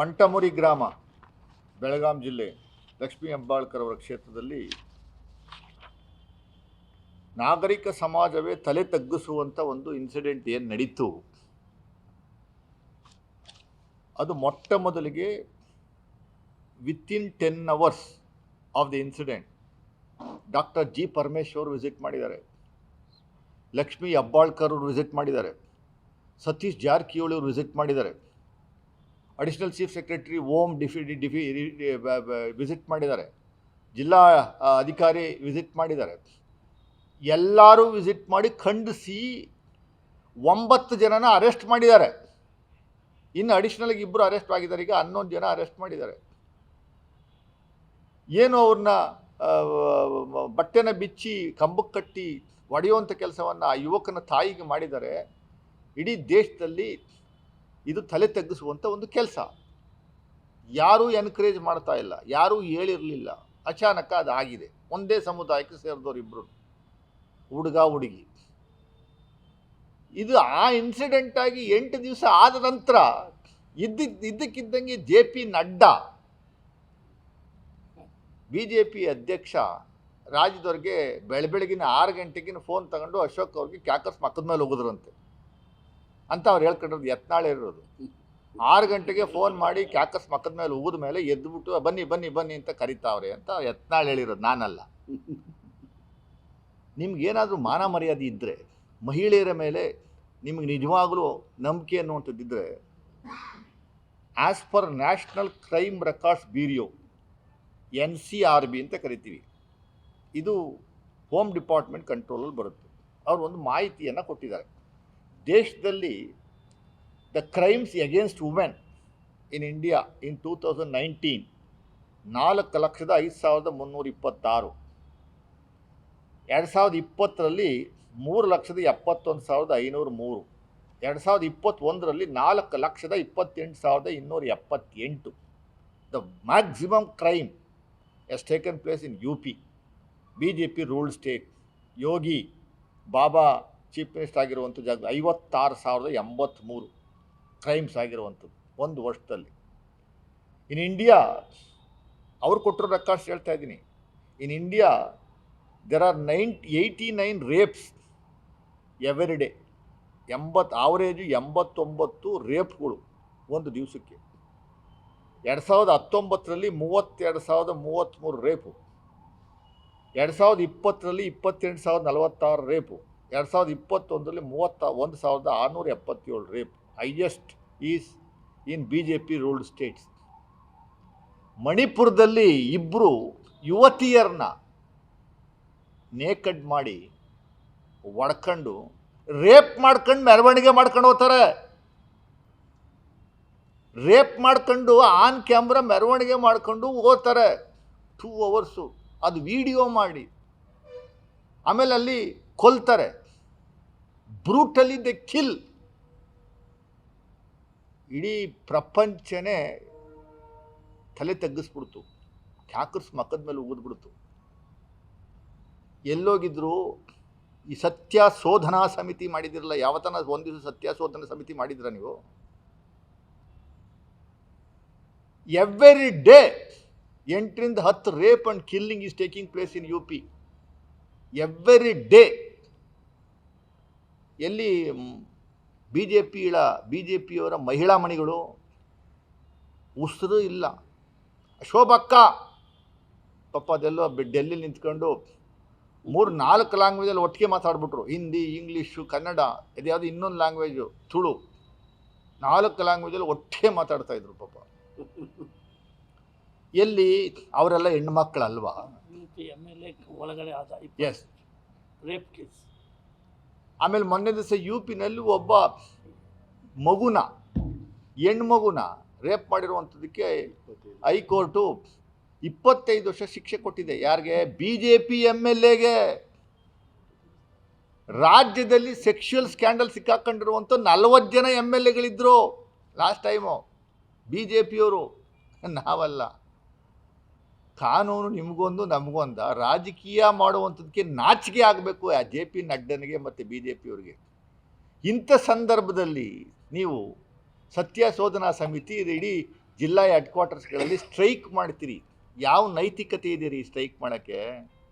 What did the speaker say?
ಬಂಟಮುರಿ ಗ್ರಾಮ, ಬೆಳಗಾಂ ಜಿಲ್ಲೆ, ಲಕ್ಷ್ಮೀ ಹೆಬ್ಬಾಳ್ಕರ್ ಅವರ ಕ್ಷೇತ್ರದಲ್ಲಿ ನಾಗರಿಕ ಸಮಾಜವೇ ತಲೆ ತಗ್ಗಿಸುವಂಥ ಒಂದು ಇನ್ಸಿಡೆಂಟ್ ಏನು ನಡೀತು? ಅದು ಮೊಟ್ಟ ಮೊದಲಿಗೆ within ten hours of the incident doctor G Parameshwar visit ಮಾಡಿದ್ದಾರೆ. ಲಕ್ಷ್ಮೀ ಅಬ್ಬಾಳ್ಕರ್ ಅವರು ವಿಸಿಟ್ ಮಾಡಿದ್ದಾರೆ. ಸತೀಶ್ ಜಾರಕಿಹೊಳಿ ಅವರು ವಿಸಿಟ್ ಮಾಡಿದ್ದಾರೆ. ಅಡಿಷನಲ್ ಚೀಫ್ ಸೆಕ್ರೆಟರಿ ಓಂ ಡಿಫಿ ಡಿಫಿ ವಿಸಿಟ್ ಮಾಡಿದ್ದಾರೆ. ಜಿಲ್ಲಾ ಅಧಿಕಾರಿ ವಿಸಿಟ್ ಮಾಡಿದ್ದಾರೆ. ಎಲ್ಲರೂ ವಿಸಿಟ್ ಮಾಡಿ ಖಂಡಿಸಿ ಒಂಬತ್ತು ಜನನ ಅರೆಸ್ಟ್ ಮಾಡಿದ್ದಾರೆ. ಇನ್ನು ಅಡಿಷ್ನಲಾಗಿ ಇಬ್ಬರು ಅರೆಸ್ಟ್ ಆಗಿದ್ದಾರೆ. ಈಗ ಹನ್ನೊಂದು ಜನ ಅರೆಸ್ಟ್ ಮಾಡಿದ್ದಾರೆ. ಏನು ಅವ್ರನ್ನ ಬಟ್ಟೆನ ಬಿಚ್ಚಿ ಕಂಬಕ್ಕೆ ಕಟ್ಟಿ ಒಡೆಯುವಂಥ ಕೆಲಸವನ್ನು ಆ ಯುವಕನ ತಾಯಿಗೆ ಮಾಡಿದ್ದಾರೆ. ಇಡೀ ದೇಶದಲ್ಲಿ ಇದು ತಲೆ ತಗ್ಗಿಸುವಂಥ ಒಂದು ಕೆಲಸ. ಯಾರೂ ಎನ್ಕರೇಜ್ ಮಾಡ್ತಾ ಇಲ್ಲ, ಯಾರೂ ಹೇಳಿರಲಿಲ್ಲ. ಅಚಾನಕ ಅದು ಆಗಿದೆ ಒಂದೇ ಸಮುದಾಯಕ್ಕೆ ಸೇರಿದವರು ಇಬ್ಬರು ಹುಡುಗ, ಹುಡುಗಿ. ಇದು ಆ ಇನ್ಸಿಡೆಂಟ್ ಆಗಿ ಎಂಟು ದಿವಸ ಆದ ನಂತರ ಇದ್ದಿದ್ದ ಇದ್ದಕ್ಕಿದ್ದಂಗೆ J P Nadda, B J P ಅಧ್ಯಕ್ಷ ರಾಜ್ಯದವ್ರಿಗೆ ಬೆಳಬೆಳಗಿನ ಆರು ಗಂಟೆಗಿನ ಫೋನ್ ತಗೊಂಡು ಅಶೋಕ್ ಅವ್ರಿಗೆ ಕ್ಯಾಕರ್ಸ್ ಮಕ್ಕದ ಮೇಲೆ ಹೋಗಿದ್ರಂತೆ. ಅಂತ ಅವ್ರು ಹೇಳ್ಕೊಂಡಿರೋದು ಎತ್ನಾಳೆ ಇರೋದು. ಆರು ಗಂಟೆಗೆ ಫೋನ್ ಮಾಡಿ ಕ್ಯಾಕಸ್ ಮಕ್ಕದ ಮೇಲೆ ಉಗಿದ ಮೇಲೆ ಎದ್ದುಬಿಟ್ಟು ಬನ್ನಿ ಬನ್ನಿ ಬನ್ನಿ ಅಂತ ಕರಿತಾವ್ರೆ ಅಂತ ಯತ್ನಾಳ್ ಹೇಳಿರೋದು, ನಾನಲ್ಲ. ನಿಮ್ಗೇನಾದರೂ ಮಾನ ಮರ್ಯಾದೆ ಇದ್ದರೆ ಮಹಿಳೆಯರ ಮೇಲೆ ನಿಮಗೆ ನಿಜವಾಗಲೂ ನಂಬಿಕೆ ಅನ್ನುವಂಥದ್ದಿದ್ದರೆ as per National Crime Records Bureau N C R B ಅಂತ ಕರಿತೀವಿ. ಇದು ಹೋಮ್ ಡಿಪಾರ್ಟ್ಮೆಂಟ್ ಕಂಟ್ರೋಲಲ್ಲಿ ಬರುತ್ತೆ. ಅವರು ಒಂದು ಮಾಹಿತಿಯನ್ನು ಕೊಟ್ಟಿದ್ದಾರೆ. ದೇಶದಲ್ಲಿ the crimes against women in India in two thousand nineteen ನಾಲ್ಕು ಲಕ್ಷದ ಐದು ಸಾವಿರದ ಮುನ್ನೂರ ಇಪ್ಪತ್ತಾರು. ಎರಡು ಸಾವಿರದ ಇಪ್ಪತ್ತರಲ್ಲಿ ಮೂರು ಲಕ್ಷದ ಎಪ್ಪತ್ತೊಂದು ಸಾವಿರದ ಐನೂರ ಮೂರು. ಎರಡು ಸಾವಿರದ ಇಪ್ಪತ್ತೊಂದರಲ್ಲಿ ನಾಲ್ಕು ಲಕ್ಷದ ಇಪ್ಪತ್ತೆಂಟು ಸಾವಿರದ ಇನ್ನೂರ ಎಪ್ಪತ್ತೆಂಟು. The maximum crime is taken place in U P B J P ruled state Yogi Baba minister ಆಗಿರುವಂಥ ಜಾಗ ಐವತ್ತಾರು ಸಾವಿರದ ಎಂಬತ್ತ್ಮೂರು ಕ್ರೈಮ್ಸ್ ಆಗಿರುವಂಥದ್ದು ಒಂದು ವರ್ಷದಲ್ಲಿ. ಇನ್ ಇಂಡಿಯಾ ಅವ್ರು ಕೊಟ್ಟಿರೋ ರೆಕಾರ್ಡ್ಸ್ ಹೇಳ್ತಾ ಇದ್ದೀನಿ. In India there are nine eighty nine rapes every day ಎಂಬತ್ತು ಆವರೇಜು ಎಂಬತ್ತೊಂಬತ್ತು ರೇಪ್ಗಳು ಒಂದು ದಿವಸಕ್ಕೆ. ಎರಡು ಸಾವಿರದ ಹತ್ತೊಂಬತ್ತರಲ್ಲಿ ಮೂವತ್ತೆರಡು ಸಾವಿರದ ಮೂವತ್ತ್ಮೂರು ರೇಪು ಎರಡು ಸಾವಿರದ ಇಪ್ಪತ್ತರಲ್ಲಿ ಇಪ್ಪತ್ತೆಂಟು ಸಾವಿರದ ನಲವತ್ತಾರು ರೇಪು ಎರಡು ಸಾವಿರದ ಇಪ್ಪತ್ತೊಂದರಲ್ಲಿ ಮೂವತ್ತ, ಒಂದು ಸಾವಿರದ ಆರುನೂರ ಎಪ್ಪತ್ತೇಳು rape highest is in B J P ruled states ಮಣಿಪುರದಲ್ಲಿ ಇಬ್ಬರು ಯುವತಿಯರನ್ನ ನೇಕಡ್ ಮಾಡಿ ಒಡ್ಕೊಂಡು ರೇಪ್ ಮಾಡ್ಕೊಂಡು ಮೆರವಣಿಗೆ ಮಾಡ್ಕೊಂಡು ಹೋಗ್ತಾರೆ. ರೇಪ್ ಮಾಡ್ಕೊಂಡು ಆನ್ ಕ್ಯಾಮ್ರಾ ಮೆರವಣಿಗೆ ಮಾಡ್ಕೊಂಡು ಹೋಗ್ತಾರೆ. ಟೂ ಅವರ್ಸು ಅದು ವಿಡಿಯೋ ಮಾಡಿ. ಆಮೇಲೆ ಅಲ್ಲಿ ಕೊಲ್ತಾರೆ. ಬ್ರೂಟಲಿ ದೆ ಕಿಲ್ ಇಡೀ ಪ್ರಪಂಚನೇ ತಲೆ ತಗ್ಗಿಸ್ಬಿಡ್ತು. ಕ್ಯಾಕರ್ಸ್ ಮಕ್ಕದ ಮೇಲೆ ಉಗಿದ್ಬಿಡ್ತು. ಎಲ್ಲೋಗಿದ್ರು, ಈ ಸತ್ಯ ಶೋಧನಾ ಸಮಿತಿ ಮಾಡಿದಿರಲ್ಲ ಯಾವತ್ತನ ಒಂದು ದಿವಸ ಸತ್ಯ ಶೋಧನಾ ಸಮಿತಿ ಮಾಡಿದ್ರ ನೀವು? ಎವ್ರಿ ಡೇ ಎಂಟರಿಂದ ಹತ್ತು rape and killing is taking place in U P every day ಎಲ್ಲಿ ಬಿ ಜೆ ಪಿಗಳ ಬಿ ಜೆ ಪಿಯವರ ಮಹಿಳಾ ಮಣಿಗಳು ಉಸಿರು ಇಲ್ಲ. ಶೋಭಕ್ಕ ಪಾಪ ಅದೆಲ್ಲೋ ಡೆಲ್ಲಿ ನಿಂತ್ಕೊಂಡು ಮೂರು ನಾಲ್ಕು ಲ್ಯಾಂಗ್ವೇಜಲ್ಲಿ ಒಟ್ಟಿಗೆ ಮಾತಾಡ್ಬಿಟ್ರು. ಹಿಂದಿ ಇಂಗ್ಲೀಷು ಕನ್ನಡ ಇದ್ಯಾವುದು ಇನ್ನೊಂದು ಲ್ಯಾಂಗ್ವೇಜು ತುಳು. ನಾಲ್ಕು ಲ್ಯಾಂಗ್ವೇಜಲ್ಲಿ ಒಟ್ಟಿಗೆ ಮಾತಾಡ್ತಾ ಇದ್ರು ಪಾಪ. ಎಲ್ಲಿ ಅವರೆಲ್ಲ ಹೆಣ್ಮಕ್ಳಲ್ವಾ ಎಂ ಎಲ್ ಎ ಒಳಗಡೆ ಆದ ಎಸ್ ರೇಪ್ ಕೇಸ್ ಆಮೇಲೆ ಮೊನ್ನೆ ದಿವಸ ಯು ಪಿನಲ್ಲಿ ಒಬ್ಬ ಮಗುನ ಹೆಣ್ಣು ಮಗುನ ರೇಪ್ ಮಾಡಿರುವಂಥದ್ದಕ್ಕೆ ಹೈಕೋರ್ಟು ಇಪ್ಪತ್ತೈದು ವರ್ಷ ಶಿಕ್ಷೆ ಕೊಟ್ಟಿದೆ. ಯಾರಿಗೆ? B J P M L ಎಗೆ ರಾಜ್ಯದಲ್ಲಿ ಸೆಕ್ಷುವಲ್ ಸ್ಕ್ಯಾಂಡಲ್ ಸಿಕ್ಕಾಕೊಂಡಿರುವಂಥ ನಲವತ್ತು ಜನ ಎಂ ಎಲ್ ಎಗಳಿದ್ದರು ಲಾಸ್ಟ್ ಟೈಮು. ಬಿ ಜೆ ಪಿಯವರು ನಾವಲ್ಲ. ಕಾನೂನು ನಿಮಗೊಂದು, ನಮಗೊಂದ. ರಾಜಕೀಯ ಮಾಡುವಂಥದ್ದಕ್ಕೆ ನಾಚಿಕೆ ಆಗಬೇಕು ಆ ಜೆ ಪಿ ನಡ್ಡನಿಗೆ ಮತ್ತು ಬಿ ಜೆ ಪಿಯವ್ರಿಗೆ. ಇಂಥ ಸಂದರ್ಭದಲ್ಲಿ ನೀವು ಸತ್ಯ ಶೋಧನಾ ಸಮಿತಿ ಇದು, ಇಡೀ ಜಿಲ್ಲಾ ಹೆಡ್ ಕ್ವಾರ್ಟರ್ಸ್ಗಳಲ್ಲಿ ಸ್ಟ್ರೈಕ್ ಮಾಡ್ತೀರಿ. ಯಾವ ನೈತಿಕತೆ ಇದೀರಿ ಸ್ಟ್ರೈಕ್ ಮಾಡೋಕ್ಕೆ?